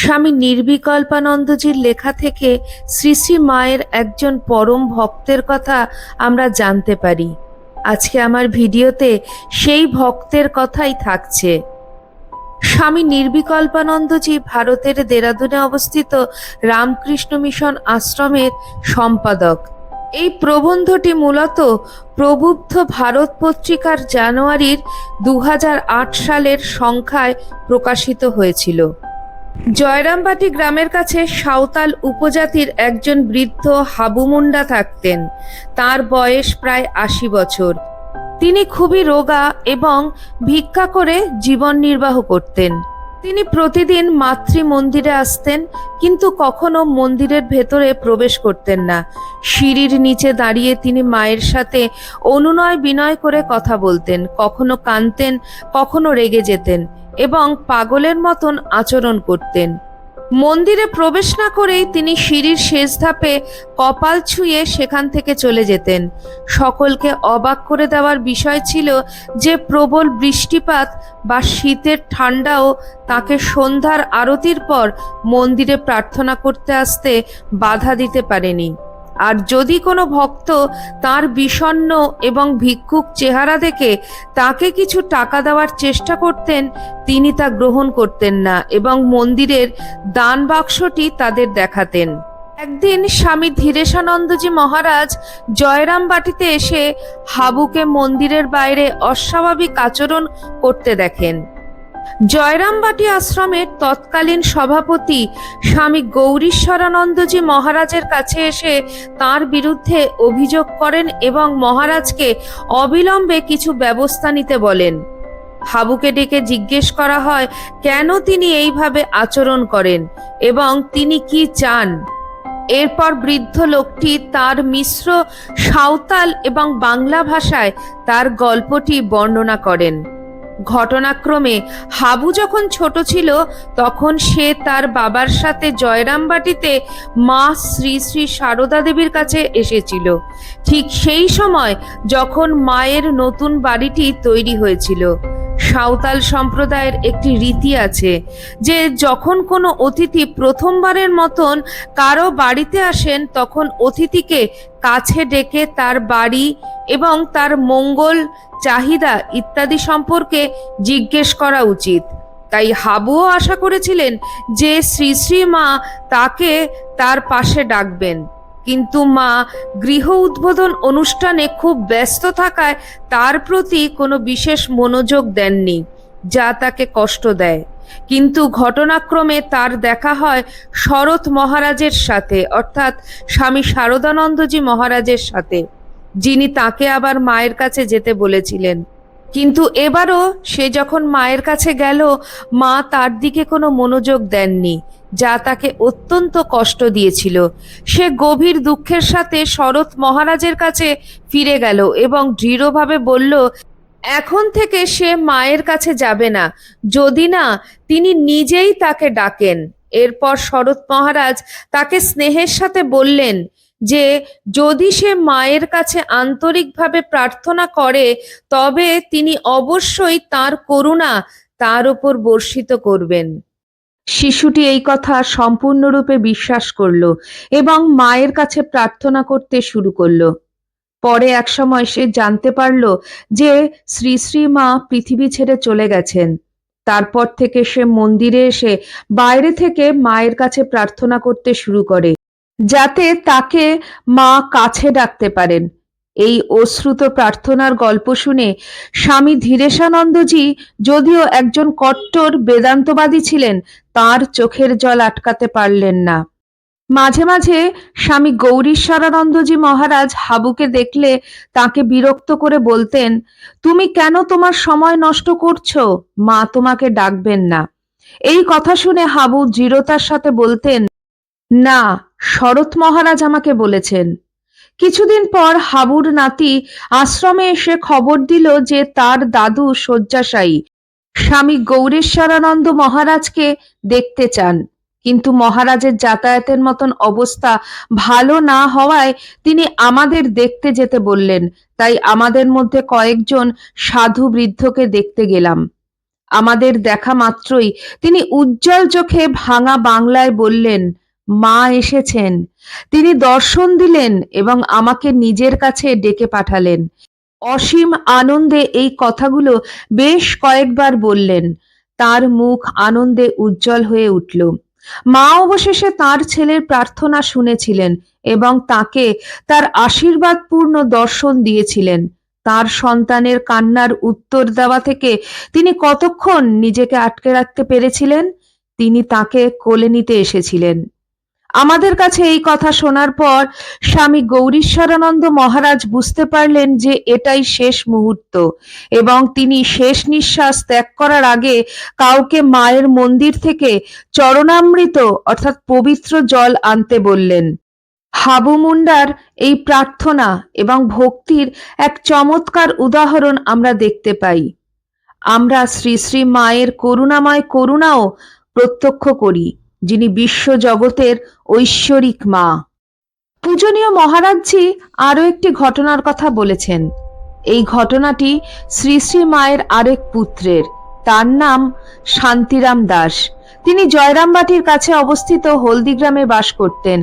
স্বামী নির্বিকল্পানন্দজির লেখা থেকে শ্রী শ্রী মায়ের একজন পরম ভক্তের কথা আমরা জানতে পারি। আজকে আমার ভিডিওতে সেই ভক্তের কথাই থাকছে। স্বামী নির্বিকল্পানন্দজি ভারতের দেরাদুনে অবস্থিত রামকৃষ্ণ মিশন আশ্রমের সম্পাদক। এই প্রবন্ধটি মূলত প্রবুদ্ধ ভারত পত্রিকার জানুয়ারির দু হাজার আট সালের সংখ্যায় প্রকাশিত হয়েছিল। জয়রামবাটি গ্রামের কাছে সাঁওতাল উপজাতির একজন বৃদ্ধ হাবু মুন্ডা থাকতেন। তার বয়স প্রায় আশি বছর। তিনি খুবই রোগা এবং ভিক্ষা করে জীবন নির্বাহ করতেন। তিনি প্রতিদিন মাতৃ মন্দিরে আসতেন, কিন্তু কখনো মন্দিরের ভেতরে প্রবেশ করতেন না। সিঁড়ির নিচে দাঁড়িয়ে তিনি মায়ের সাথে অনুনয় বিনয় করে কথা বলতেন, কখনো কাঁদতেন, কখনো রেগে যেতেন। এবং পাগলের মতন আচরণ করতেন। মন্দিরে প্রবেশ না করেই তিনি সিঁড়ির শেষ ধাপে কপাল ছুঁয়ে সেখান থেকে চলে যেতেন। সকলকে অবাক করে দেওয়ার বিষয় ছিল যে প্রবল বৃষ্টিপাত বা শীতের ঠান্ডাও তাকে সন্ধ্যার আরতির পর মন্দিরে প্রার্থনা করতে আসতে বাধা দিতে পারেনি। আর যদি কোনো ভক্ত তার বিষণ্ণ এবং ভিক্ষুক চেহারা দেখে তাকে কিছু টাকা দেওয়ার চেষ্টা করতেন, তিনি তা গ্রহণ করতেন না এবং মন্দিরের দান বাক্সটি তাদের দেখাতেন। একদিন স্বামী ধীরেশানন্দজি মহারাজ জয়রাম বাটিতে এসে হাবুকে মন্দিরের বাইরে অস্বাভাবিক আচরণ করতে দেখেন। জয়রামবাটি আশ্রমের তৎকালীন সভাপতি স্বামী গৌরীশ্বরানন্দজি মহারাজের কাছে এসে তার বিরুদ্ধে অভিযোগ করেন এবং মহারাজকে অবিলম্বে কিছু ব্যবস্থা নিতে বলেন। হাবুকে ডেকে জিজ্ঞেস করা হয়, কেন তিনি এইভাবে আচরণ করেন এবং তিনি কি চান? এরপর বৃদ্ধ লোকটি তার মিশ্র সাঁওতাল এবং বাংলা ভাষায় তার গল্পটি বর্ণনা করেন। ঘটনাক্রমে হাবু যখন ছোট ছিল, তখন সে তার বাবার সাথে জয়রামবাটিতে মা শ্রী শ্রী সারদা দেবীর কাছে এসেছিল। ঠিক সেই সময় যখন মায়ের নতুন বাড়িটি তৈরি হয়েছিল। সাঁওতাল সম্প্রদায়ের একটি রীতি আছে যে যখন কোনো অতিথি প্রথমবারের মতন কারও বাড়িতে আসেন, তখন অতিথিকে কাছে ডেকে তার বাড়ি এবং তার মঙ্গল, চাহিদা ইত্যাদি সম্পর্কে জিজ্ঞেস করা উচিত। তাই হাবুও আশা করেছিলেন যে শ্রী শ্রী মা তাকে তার পাশে ডাকবেন। কিন্তু মা গৃহ উদ্বোধন অনুষ্ঠানে খুব ব্যস্ত থাকায় তার প্রতি কোনো বিশেষ মনোযোগ দেননি, যা তাকে কষ্ট দেয়। কিন্তু ঘটনাক্রমে তার দেখা হয় শরৎ মহারাজের সাথে, অর্থাৎ স্বামী শারদানন্দজি মহারাজের সাথে, যিনি তাকে আবার মায়ের কাছে যেতে বলেছিলেন। কিন্তু এবারও সে যখন মায়ের কাছে গেল, মা তার দিকে কোনো মনোযোগ দেননি যা তাকে অত্যন্ত কষ্ট দিয়েছিল। সে গভীর দুঃখের সাথে শরৎ মহারাজের কাছে ফিরে গেল এবং দৃঢ়ভাবে বলল, এখন থেকে সে মায়ের কাছে যাবে না। যদি না, তিনি নিজেই তাকে ডাকেন। এরপর শরৎ মহারাজ তাকে স্নেহের সাথে বললেন যে, যদি সে মায়ের কাছে আন্তরিকভাবে প্রার্থনা করে, তবে তিনি অবশ্যই তার করুণা তার উপর বর্ষিত করবেন। শিশুটি এই কথা সম্পূর্ণরূপে বিশ্বাস করল এবং মায়ের কাছে প্রার্থনা করতে শুরু করল। পরে এক সময় সে জানতে পারল যে শ্রী শ্রী মা পৃথিবী ছেড়ে চলে গেছেন। তারপর থেকে সে মন্দিরে এসে বাইরে থেকে মায়ের কাছে প্রার্থনা করতে শুরু করে, যাতে তাকে মা কাছে ডাকতে পারেন। এই অশ্রুত প্রার্থনার গল্প শুনে স্বামী ধীরেশানন্দজি যদিও একজন কট্টর বেদান্তবাদী ছিলেন, তার চোখের জল আটকাতে পারলেন না। মাঝে মাঝে স্বামী গৌরীশ্বরানন্দজি মহারাজ হাবুকে দেখলে তাকে বিরক্ত করে বলতেন, তুমি কেন তোমার সময় নষ্ট করছ? মা তোমাকে ডাকবেন না। এই কথা শুনে হাবু দৃঢ়তার সাথে বলতেন, না, শরৎ মহারাজ আমাকে বলেছেন। কিছুদিন পর হাবুর নাতি আশ্রমে এসে খবর দিল যে তার দাদু শয্যাশায়ী। স্বামী গৌরেশ্বরানন্দ মহারাজকে দেখতে চান। কিন্তু মহারাজের যাতায়াতের মতন অবস্থা ভালো না হওয়ায় তিনি আমাদের দেখতে যেতে বললেন। তাই আমাদের মধ্যে কয়েকজন সাধু বৃদ্ধকে দেখতে গেলাম। আমাদের দেখা মাত্রই তিনি উজ্জ্বল চোখে ভাঙা বাংলায় বললেন মা এসেছেন। তিনি দর্শন দিলেন এবং আমাকে নিজের কাছে ডেকে পাঠালেন। অসীম আনন্দে এই কথাগুলো বেশ কয়েকবার বললেন। তার মুখ আনন্দে উজ্জ্বল হয়ে উঠল। মা অবশেষে তার ছেলের প্রার্থনা শুনেছিলেন এবং তাকে তার আশীর্বাদপূর্ণ দর্শন দিয়েছিলেন। তার সন্তানের কান্নার উত্তর দেওয়া থেকে তিনি কতক্ষণ নিজেকে আটকে রাখতে পেরেছিলেন? তিনি তাকে কোলে নিতে এসেছিলেন। আমাদের কাছে এই কথা শোনার পর স্বামী গৌরীশ্বরানন্দ মহারাজ বুঝতে পারলেন যে এটাই শেষ মুহূর্ত এবং তিনি শেষ নিঃশ্বাস ত্যাগ করার আগে কাউকে মায়ের মন্দির থেকে চরণামৃত অর্থাৎ পবিত্র জল আনতে বললেন। হাবু মুন্ডার এই প্রার্থনা এবং ভক্তির এক চমৎকার উদাহরণ আমরা দেখতে পাই। আমরা শ্রী শ্রী মায়ের করুণাময় করুণাও প্রত্যক্ষ করি। যিনি বিশ্ব জগতের ঐশ্বরিক মা। পূজনীয় মহারাজজি আরও একটি ঘটনার কথা বলেছেন। এই ঘটনাটি শ্রী শ্রী মায়ের আরেক পুত্রের। তার নাম শান্তিরাম দাস। তিনি জয়রামবাটির কাছে অবস্থিত হলদিগ্রামে বাস করতেন।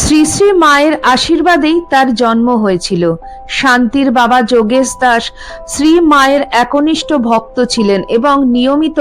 শ্রী শ্রী মায়ের আশীর্বাদেই তার জন্ম হয়েছিল। শান্তির বাবা যোগেশ দাস শ্রী মায়ের একনিষ্ঠ ভক্ত ছিলেন এবং নিয়মিত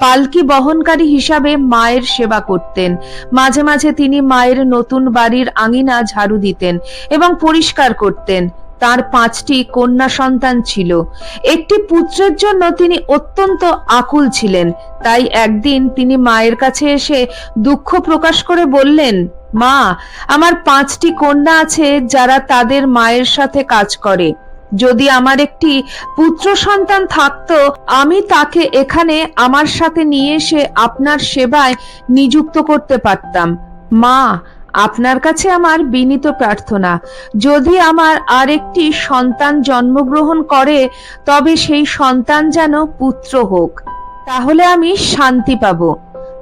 পালকি বহনকারী হিসাবে মায়ের সেবা করতেন। মাঝে মাঝে তিনি মায়ের নতুন বাড়ির আঙিনা ঝাড়ু দিতেন এবং পরিষ্কার করতেন। তার পাঁচটি কন্যা সন্তান ছিল। একটি পুত্রের জন্য তিনি অত্যন্ত আকুল ছিলেন। তাই একদিন তিনি মায়ের কাছে এসে দুঃখ প্রকাশ করে বললেন মা, আমার পাঁচটি কন্যা আছে যারা তাদের মায়ের সাথে কাজ করে। যদি আমার একটি পুত্র সন্তান থাকতো, আমি তাকে এখানে আমার সাথে নিয়ে এসে আপনার সেবায় নিযুক্ত করতে পারতাম। মা, আপনার কাছে আমার বিনীত প্রার্থনা। যদি আমার আরেকটি সন্তান জন্মগ্রহণ করে, তবে সেই সন্তান যেন পুত্র হোক। তাহলে আমি শান্তি পাবো।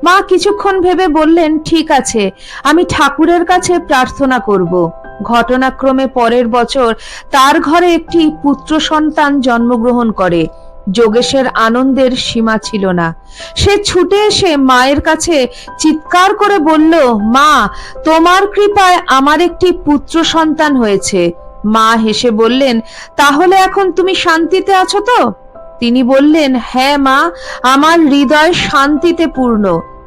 মা কিছুক্ষণ ভেবে বললেন, ঠিক আছে, আমি ঠাকুরের কাছে প্রার্থনা করব। ঘটনাক্রমে পরের বছর তার ঘরে একটি পুত্র সন্তান জন্মগ্রহণ করে। যোগেশের আনন্দের সীমা ছিল না। সে ছুটে এসে মায়ের কাছে চিৎকার করে বলল, মা, তোমার কৃপায় আমার একটি পুত্র সন্তান হয়েছে। মা হেসে বললেন, তাহলে এখন তুমি শান্তিতে আছো তো? তিনি বললেন হ্যাঁ মা, আমার হৃদয় শান্তিতে পূর্ণ।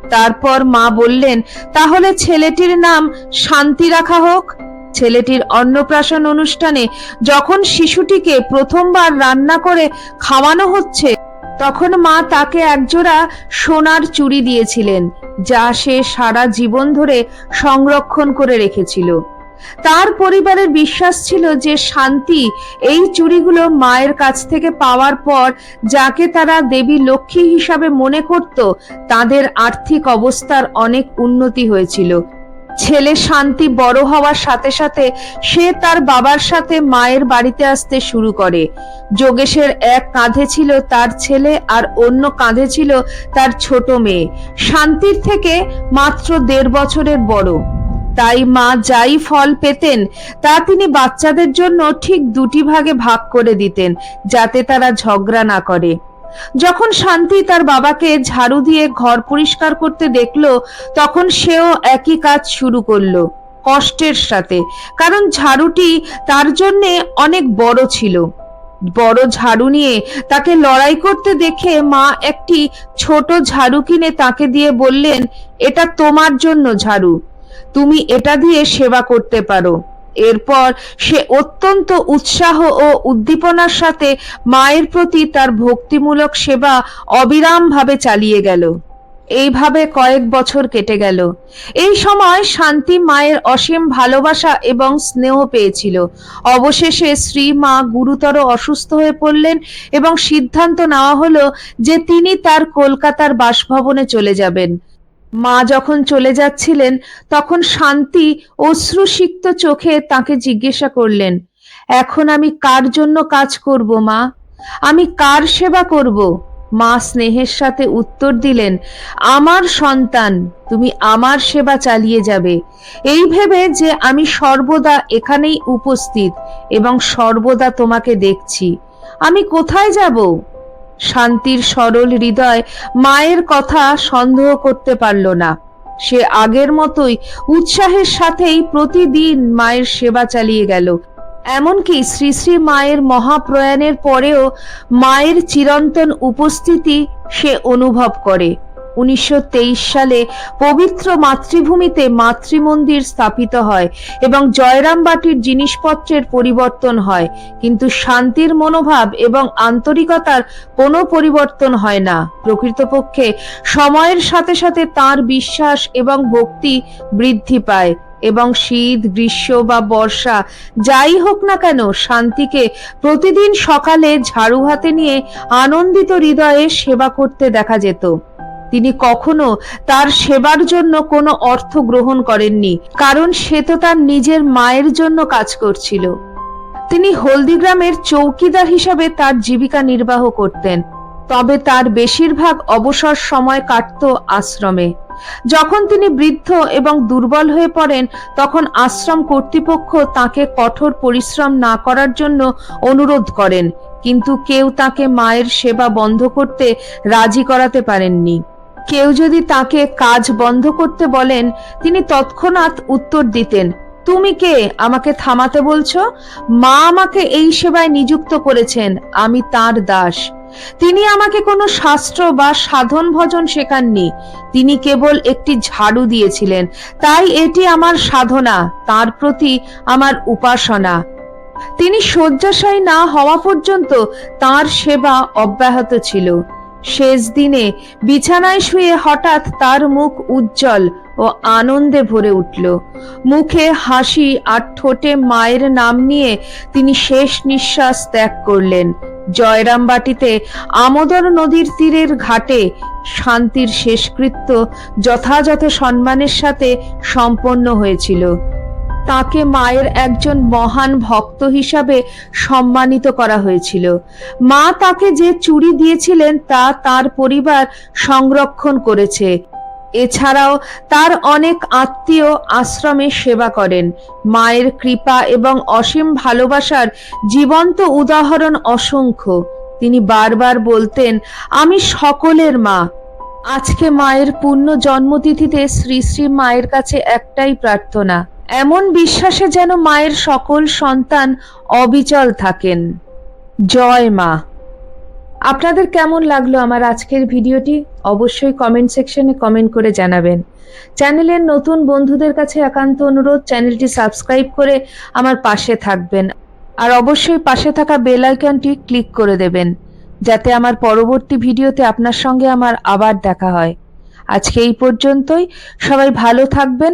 তারপর মা বললেন, তাহলে ছেলেটির নাম শান্তি রাখা হোক। ছেলেটির অন্নপ্রাশন অনুষ্ঠানে যখন শিশুটিকে প্রথমবার রান্না করে খাওয়ানো হচ্ছে, তখন মা তাকে একজোড়া সোনার চুড়ি দিয়েছিলেন, যা সে সারা জীবন ধরে সংরক্ষণ করে রেখেছিল। তার পরিবারের বিশ্বাস ছিল যে শান্তি এই চুড়িগুলো মায়ের কাছ থেকে পাওয়ার পর যাকে তারা দেবী লক্ষ্মী হিসাবে মনে করত, তাদের আর্থিক অবস্থার অনেক উন্নতি হয়েছিল। ছেলে শান্তি বড় হওয়ার সাথে সাথে সে তার বাবার সাথে মায়ের বাড়িতে আসতে শুরু করে। যোগেশের এক কাঁধে ছিল তার ছেলে আর অন্য কাঁধে ছিল তার ছোট মেয়ে। শান্তির থেকে মাত্র দেড় বছরের বড়। তাই মা যাই ফল পেতেন, তা তিনি বাচ্চাদের জন্য ঠিক দুটি ভাগে ভাগ করে দিতেন, যাতে তারা ঝগড়া না করে। যখন শান্তি তার বাবাকে ঝাড়ু দিয়ে ঘর পরিষ্কার করতে দেখল, তখন সেও একই কাজ শুরু করল, কষ্টের সাথে। কারণ ঝাড়ুটি তার জন্যে অনেক বড় ছিল। বড় ঝাড়ু নিয়ে তাকে লড়াই করতে দেখে মা একটি ছোট ঝাড়ু কিনে তাকে দিয়ে বললেন, এটা তোমার জন্য ঝাড়ু। তুমি এটা দিয়ে সেবা করতে পারো। এরপর সে অত্যন্ত উৎসাহ ও উদ্দীপনার সাথে মায়ের প্রতি তার ভক্তিমূলক সেবা অবিরামভাবে চালিয়ে গেল। এইভাবে কয়েক বছর কেটে গেল। এই সময় শান্তি মায়ের অসীম ভালোবাসা এবং স্নেহ পেয়েছিল। অবশেষে শ্রী মা গুরুতর অসুস্থ হয়ে পড়লেন এবং সিদ্ধান্ত নেওয়া হলো যে তিনি তার কলকাতার বাসভবনে চলে যাবেন। মা যখন চলে যাচ্ছিলেন, তখন শান্তি অশ্রুসিক্ত চোখে তাকে জিজ্ঞাসা করলেন, এখন আমি কার জন্য কাজ করব মা? আমি কার সেবা করব? মা স্নেহের সাথে উত্তর দিলেন, আমার সন্তান, তুমি আমার সেবা চালিয়ে যাবে। এই ভেবে যে আমি সর্বদা এখানেই উপস্থিত এবং সর্বদা তোমাকে দেখছি। আমি কোথায় যাব? শান্তির সরল হৃদয় মায়ের কথা সন্দেহ করতে পারল না। সে আগের মতোই উৎসাহের সাথেই প্রতিদিন মায়ের সেবা চালিয়ে গেল। এমনকি শ্রী শ্রী মায়ের মহাপ্রয়াণের পরেও মায়ের চিরন্তন উপস্থিতি সে অনুভব করে। উনিশশো তেইশ সালে পবিত্র মাতৃভূমিতে মাতৃমন্দির স্থাপিত হয় এবং জয়রামবাটির জিনিসপত্রের পরিবর্তন হয়। কিন্তু শান্তির মনোভাব এবং আন্তরিকতার কোনো পরিবর্তন হয় না। প্রকৃতপক্ষে সময়ের সাথে সাথে তার বিশ্বাস এবং ভক্তি বৃদ্ধি পায় এবং শীত, গ্রীষ্ম বা বর্ষা যাই হোক না কেন শান্তিকে প্রতিদিন সকালে ঝাড়ু হাতে নিয়ে আনন্দিত হৃদয়ে সেবা করতে দেখা যেত। তিনি কখনো তার সেবার জন্য কোনো অর্থ গ্রহণ করেননি, কারণ সে তো তার নিজের মায়ের জন্য কাজ করছিল। তিনি হলদিগ্রামের চৌকিদার হিসাবে তার জীবিকা নির্বাহ করতেন, তবে তার বেশিরভাগ অবসর সময় কাটত আশ্রমে। যখন তিনি বৃদ্ধ এবং দুর্বল হয়ে পড়েন, তখন আশ্রম কর্তৃপক্ষ তাকে কঠোর পরিশ্রম না করার জন্য অনুরোধ করেন, কিন্তু কেউ তাকে মায়ের সেবা বন্ধ করতে রাজি করাতে পারেননি। কেউ যদি তাকে কাজ বন্ধ করতে বলেন, তিনি তৎক্ষণাৎ উত্তর দিতেন, তুমি কে? আমাকে থামাতে বলছো? মা আমাকে এই সেবায় নিযুক্ত করেছেন, আমি তার দাস। তিনি আমাকে কোনো শাস্ত্র বা সাধন ভজন শেখাননি, তিনি কেবল একটি ঝাড়ু দিয়েছিলেন, তাই এটি আমার সাধনা, তার প্রতি আমার উপাসনা। তিনি শয্যাশায়ী না হওয়া পর্যন্ত তার সেবা অব্যাহত ছিল। শেষ দিনে বিছানায় শুয়ে হঠাৎ তার মুখ উজ্জ্বল ও আনন্দে ভরে উঠল। মুখে হাসি আর ঠোঁটে মায়ের নাম নিয়ে তিনি শেষ নিঃশ্বাস ত্যাগ করলেন। জয়রামবাটিতে আমোদর নদীর তীরের ঘাটে শান্তির শেষকৃত্য যথাযথ সম্মানের সাথে সম্পন্ন হয়েছিল। তাকে মায়ের একজন মহান ভক্ত হিসাবে সম্মানিত করা হয়েছিল। মা তাকে যে চুরি দিয়েছিলেন তা তার পরিবার সংরক্ষণ করেছে। এছাড়াও তার অনেক আত্মীয় আশ্রমে সেবা করেন। মায়ের কৃপা এবং অসীম ভালোবাসার জীবন্ত উদাহরণ অসংখ্য। তিনি বারবার বলতেন, আমি সকলের মা। আজকে মায়ের পূর্ণ জন্মতিথিতে শ্রী শ্রী মায়ের কাছে একটাই প্রার্থনা এমন বিশ্বাসে যেন মায়ের সকল সন্তান অবিচল থাকেন। জয় মা। আপনাদের কেমন লাগল আমার আজকের ভিডিওটি? অবশ্যই কমেন্ট সেকশনে কমেন্ট করে জানাবেন। চ্যানেলের নতুন বন্ধুদের কাছে একান্ত অনুরোধ, চ্যানেলটি সাবস্ক্রাইব করে আমার পাশে থাকবেন। আর অবশ্যই পাশে থাকা বেল আইকনটি ক্লিক করে দেবেন, যাতে আমার পরবর্তী ভিডিওতে আপনার সঙ্গে আমার আবার দেখা হয়। আজকে এই পর্যন্তই। সবাই ভালো থাকবেন